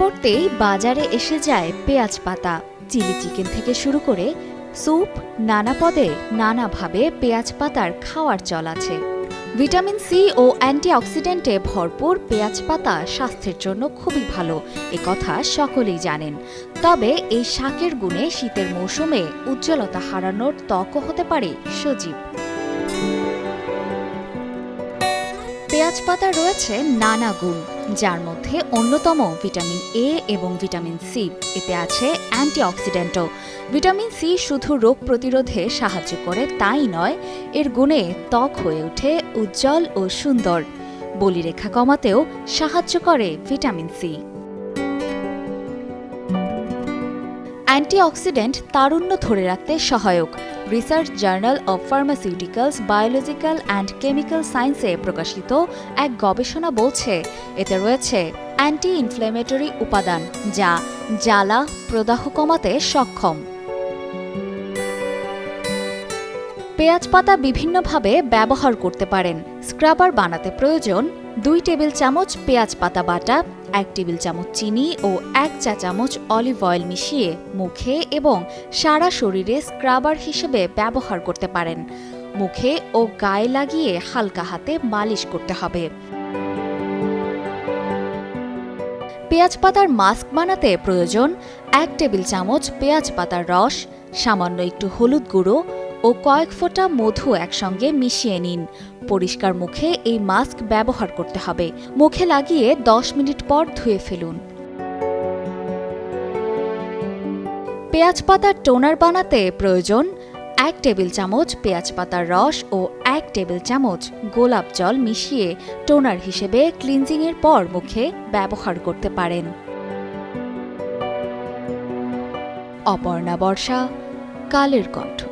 করতেই বাজারে এসে যায় পেঁয়াজ পাতা। চিলি চিকেন থেকে শুরু করে স্যুপ, নানা পদে নানাভাবে পেঁয়াজ পাতার খাওয়ার চল আছে। ভিটামিন সি ও অ্যান্টিঅক্সিডেন্টে ভরপুর পেঁয়াজ পাতা স্বাস্থ্যের জন্য খুবই ভালো, এ কথা সকলেই জানেন। তবে এই শাকের গুণে শীতের মৌসুমে উজ্জ্বলতা হারানোর ত্বকও হতে পারে সজীব। পেঁয়াজ পাতা রয়েছে নানা গুণ, যার মধ্যে অন্যতম ভিটামিন এ এবং ভিটামিন সি এতে আছে অ্যান্টিঅক্সিডেন্টও। ভিটামিন সি শুধু রোগ প্রতিরোধে সাহায্য করে, তাই নয়, এর গুণে ত্বক হয়ে ওঠে, উজ্জ্বল ও সুন্দর। বলিরেখা কমাতেও সাহায্য করে ভিটামিন সি অ্যান্টিঅক্সিডেন্ট তারুণ্য ধরে রাখতে সহায়ক। Research journal of pharmaceuticals, biological and chemical সায়েন্সে প্রকাশিত এক গবেষণা বলছে, এতে রয়েছে অ্যান্টি ইনফ্ল্যামেটরি উপাদান যা জ্বালা প্রদাহ কমাতে সক্ষম। পেঁয়াজ পাতা বিভিন্নভাবে ব্যবহার করতে পারেন। স্ক্রাবার বানাতে প্রয়োজন দুই টেবিল চামচ পেঁয়াজ পাতা বাটা, এক টেবিল চামচ চিনি ও এক চা চামচ অলিভ অয়েল মিশিয়ে মুখে এবং সারা শরীরে স্ক্রাবার হিসেবে ব্যবহার করতে পারেন। মুখে ও গায়ে লাগিয়ে হালকা হাতে মালিশ করতে হবে। পেঁয়াজ পাতার মাস্ক বানাতে প্রয়োজন এক টেবিল চামচ পেঁয়াজ পাতার রস, সামান্য একটু হলুদ গুঁড়ো ও কয়েক ফোঁটা মধু একসঙ্গে মিশিয়ে নিন। পরিষ্কার মুখে এই মাস্ক ব্যবহার করতে হবে। মুখে লাগিয়ে 10 মিনিট পর ধুয়ে ফেলুন। পেঁয়াজ পাতার টোনার বানাতে প্রয়োজন এক টেবিল চামচ পেঁয়াজ পাতার রস ও এক টেবিল চামচ গোলাপ জল মিশিয়ে টোনার হিসেবে ক্লিনজিংয়ের পর মুখে ব্যবহার করতে পারেন। অপর্ণা বর্ষা, কালের কণ্ঠ।